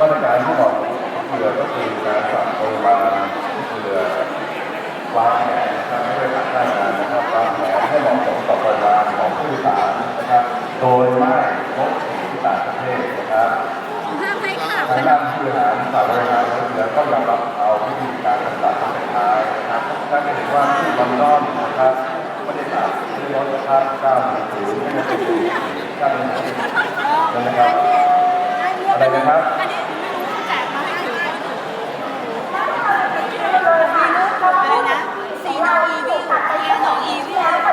มาตรการที่บอกเรือก็คือการปรับปริมาณเรือวางแผนนะครับไม่ได้ตัดหน้างานนะครับวางแผนให้เหมาะสมต่อปริมาณของผู้โดยสารนะครับ โดยไม่ลดสิ่งที่ต่างประเทศนะครับ ห้ามให้ข่าว ทางด้านผู้บริหารฝ่ายบริหารเรือก็ยอมรับเอาวิธีการปฏิบัติของสุดท้ายนะครับท่านจะเห็นว่าที่ลอนดอนนะครับไม่ได้ตัดที่รถนะครับ910ไม่ได้เป็น910นะครับ อะไรนะครับ อันนี้แจกมาให้ถืออะไรนะสีน้องอีวีสีน้องอีวีสีน้องอี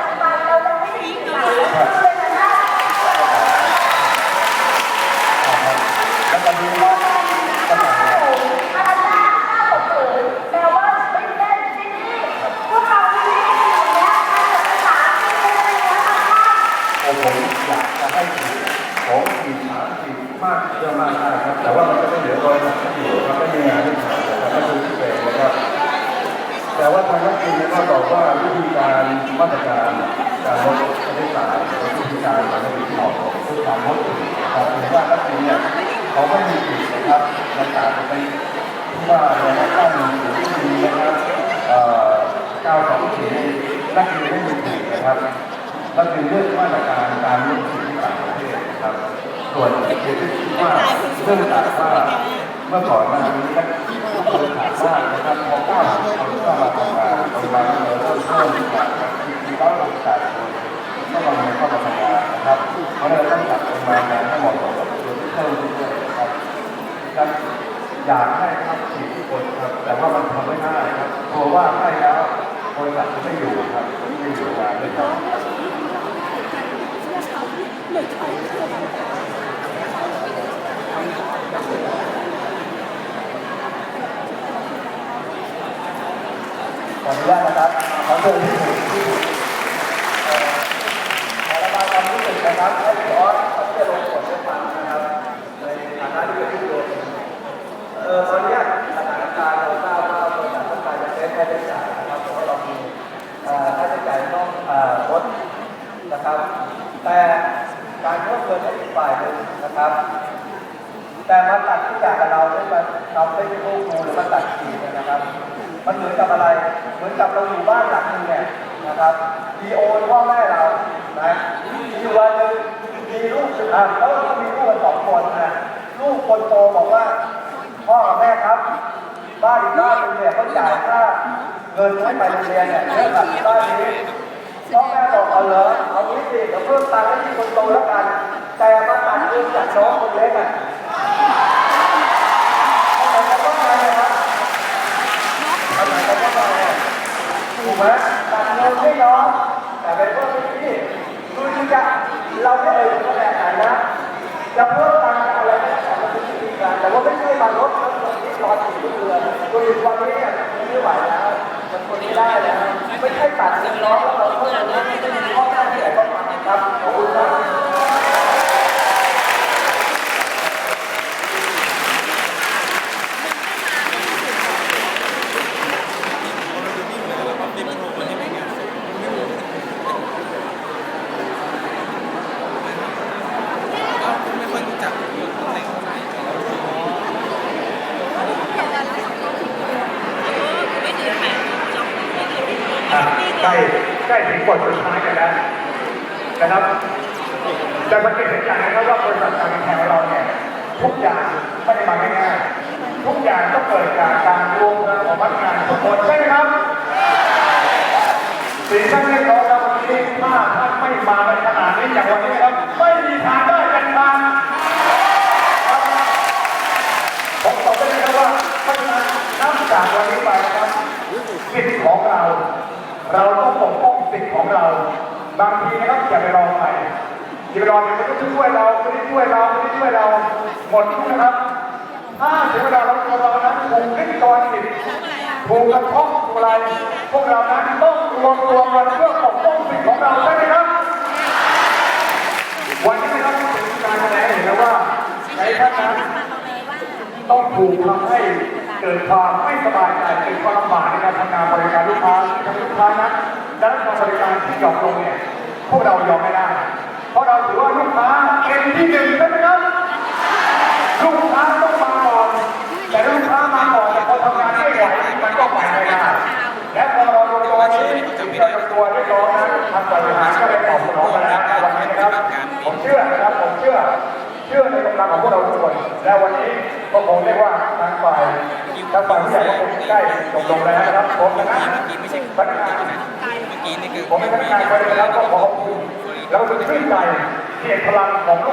วี แล้วตอนนี้ก็ทำงานผมอยากจะให้ฉี ดผมฉีดสามฉีดมากเยอะมากได้ครับ แต่ว่ามันจะไม่เหลือรอยหนักที่อยู่ครับไม่มีงานที่ทำนะครับก็คือพิเศษนนะครับ แต่ว่าทางนักบินเนี่ยก็บอกว่าวิธีการมาตรการการลดค่าใช้จ่ายวิธีการการบินที่เหมาะสมคือความลดนะครับเห็นว่านักบินเนี่ยเขาไม่มีผิดนะครับในการไปที่ว่าเราตั้งศูนย์บินนะครับเอ่อ924นักบินไม่มีผิดนะครับนักบินเลือกมาตรการการลดสิ่ง นะครับ ส่วนเหตุที่คิดว่าเรื่องจากว่าเมื่อก่อนหน้านี้นักบินขาดมากนะครับพอก้าวคนเข้ามาทำงานปริมาณเงินเริ่มเพิ่มจาครับมีร้อยหกสิบแปดคนก็มาเข้ามาทำงานนะครับเพราะเราต้องจัดปริมาณงานให้เหมาะสมกับตัวที่เพิ่มขึ้นด้วยนะครับครับอยากให้ครับฉีดทุกคนครับ แต่ว่ามันทำไม่ได้ครับกลัวว่าให้แล้วบริษัทจะไม่อยู่ครับไม่อยู่งานด้วยครับ ข ออนุญาตนะครับขอเชิญที่ถูกที่เอ่อขอระบายความรู้สึกนะครับให้พี่ออสเขาจะลงผลให้ฟังนะครับ ในฐานะที่เป็นผู้ดูเอ่อตอนนี้สถานการณ์เราทราบว่าบริษัทต้องการจะเซ็นค่าใช้จ่ายนะครับเพราะว่าเรามีอ่อค่าใช้จ่ายต้องลดนะครับ แต่การเพิ่มเงินให้อีกฝ่ายหนึ่งนะครับ แต่มาตัดทุกอย่างกับเราด้วยมันเราไม่ได้ลูกครูหรือมาตัดขีด มันเหมือนกับอะไร เหมือนกับเราอยู่บ้านหลังหนึงเนี่ยนะครับดีโอพ่อแม่เรา นะมีวันหนึ่งมีลูกอะแล้วก็มีลูกกันสองคนนะลูกคนโตบอกว่า พ่อกับแม่ครับ บ้านอีกบ้านนึงเนี่ยเขาจ่ายค่าเงินให้ไปโรงเรียนเนี่ยเยอะกว่าบ้านนี้พ่อแม่บอกเอาเลยเอางี้สิเดี๋ยวเพิ่มตังค์ให้ที่คนโตแล้วกัน แต่มาตัดเงินจากน้องคนเล็กอะเอาไหนก็มาเลยครับเอาไหนก็มาเลยถู กไหมตัดเงินไม่น้องแต่เป็นเพิ่มให้พี่คือจะเราไม่เอ่ยถึงขนาดไหนนะจะเพิ่มตังค์อะไรก็แล้วแต่มันเป็นวิธีการแต่ว่าไม่ใช่มาลดทั้งหมดที่รอถึงทุกเดือนตัวอยู่วันนี้เนี่ยไม่ไหวแล้วมันทนไม่ได้แล้วไม่ใช่ตัดเงินร้อยแล้วเราเพิ่มเงินให้ไม่มีข้อแม้ที่ไหนก็มาครับขอบคุณครับ ไม่ค่อยรู้จักตำแหน่งเท่าไหร่ ใกล้ใกล้ถึงบทสุดท้ายกันแล้วนะครับ แต่มันเป็นอย่างนะครับว่าบริษัทการบินไทยของเราเนี่ยทุกอย่างไม่ได้มาง่ายๆทุกอย่างต้องเกิดจากการรวมกันของพนักงานทุกคนใช่ไหมครับสิ่งที่เรียกร้องแล้ววันนี้ถ้าท่านไม่มาในขนาดนี้อย่างวันนี้ครับ ไม่มีทางได้กันทางครับผมตอบได้เลยครับว่าเพราะฉะนั้นนับจากวันนี้ไปนะครับ สิทธิ์ของเรา เราต้องปกป้องสิทธิ์ของเรา บางทีนะครับอย่าไปรอใคร อย่าไปรอใครคนนี้ช่วยเราคนนี้ช่วยเราคนนี้ช่วยเรา หมดทุกนะครับถ้าถึงเวลาเราตัวเรานั้นถูกลิดรอนสิทธิ์ถูกกระทบถูกอะไรพวกเรานั้นต้องรวมตัวกันเพื่อปกป้องสิทธิ์ของเราใช่ไหมครับ วันนี้นะครับถึงการแสดงเห็นแล้วว่าในท่านนั้นต้องถูกทำให้เกิดความไม่สบายใจเกิดความลำบากในการทำงานบริการลูกค้าทำลูกค้านั้นได้รับการบริการที่หย่อนลงเนี่ยพวกเรายอมไม่ได้ พราะเราถือว่าลูกค้าเป็นที่หนึ่งใช่ไหมครับลูกค้าต้องมาก่อนแต่ลูกค้ามาก่อนแต่พอทำงานไม่ไหวมันก็ไปไม่ได้และพอเราลงตัวนี้เราลงตัวด้วยร้องนะทำบริหารก็เลยตอบสนองกันแล้ววันนี้นะครับผมเชื่อนะครับผมเชื่อ เชื่อในกำลังของพวกเราทุกคนและวันนี้ก็คงเรียกว่าทางฝ่ายทางฝ่ายที่ใหญ่ก็คงใกล้จบลงแล้วนะครับผมนะครับพนักงานผมเป็นพนักงานคนเดียวแล้วก็ขอบคุณ แล้วก็ช่วยใจที่เห็นพลังของลูก